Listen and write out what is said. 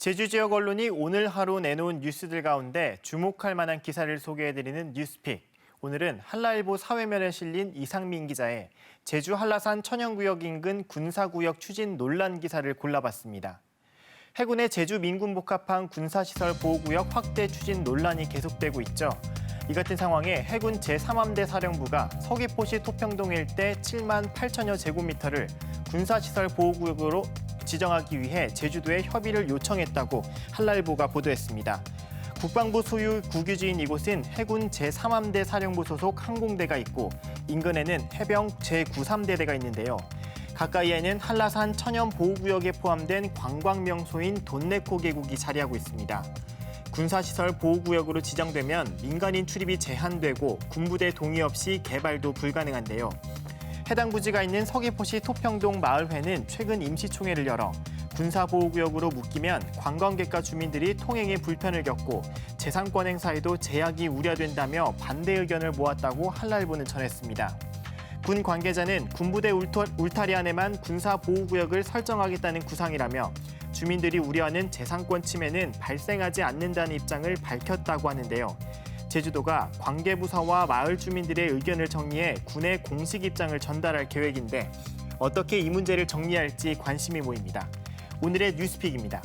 제주 지역 언론이 오늘 하루 내놓은 뉴스들 가운데 주목할 만한 기사를 소개해드리는 뉴스픽. 오늘은 한라일보 사회면에 실린 이상민 기자의 제주 한라산 천연구역 인근 군사구역 추진 논란 기사를 골라봤습니다. 해군의 제주 민군 복합항 군사시설 보호구역 확대 추진 논란이 계속되고 있죠. 이 같은 상황에 해군 제3함대 사령부가 서귀포시 토평동 일대 7만 8천여 제곱미터를 군사시설 보호구역으로 지정하기 위해 제주도에 협의를 요청했다고 한라일보가 보도했습니다. 국방부 소유 국유지인 이곳은 해군 제3함대 사령부 소속 항공대가 있고 인근에는 해병 제93대대가 있는데요. 가까이에는 한라산 천연 보호구역에 포함된 관광 명소인 돈네코 계곡이 자리하고 있습니다. 군사시설 보호구역으로 지정되면 민간인 출입이 제한되고 군부대 동의 없이 개발도 불가능한데요. 해당 부지가 있는 서귀포시 토평동 마을회는 최근 임시총회를 열어 군사보호구역으로 묶이면 관광객과 주민들이 통행에 불편을 겪고 재산권 행사에도 제약이 우려된다며 반대 의견을 모았다고 한라일보는 전했습니다. 군 관계자는 군부대 울타리 안에만 군사보호구역을 설정하겠다는 구상이라며 주민들이 우려하는 재산권 침해는 발생하지 않는다는 입장을 밝혔다고 하는데요. 제주도가 관계부서와 마을 주민들의 의견을 정리해 군의 공식 입장을 전달할 계획인데 어떻게 이 문제를 정리할지 관심이 모입니다. 오늘의 뉴스픽입니다.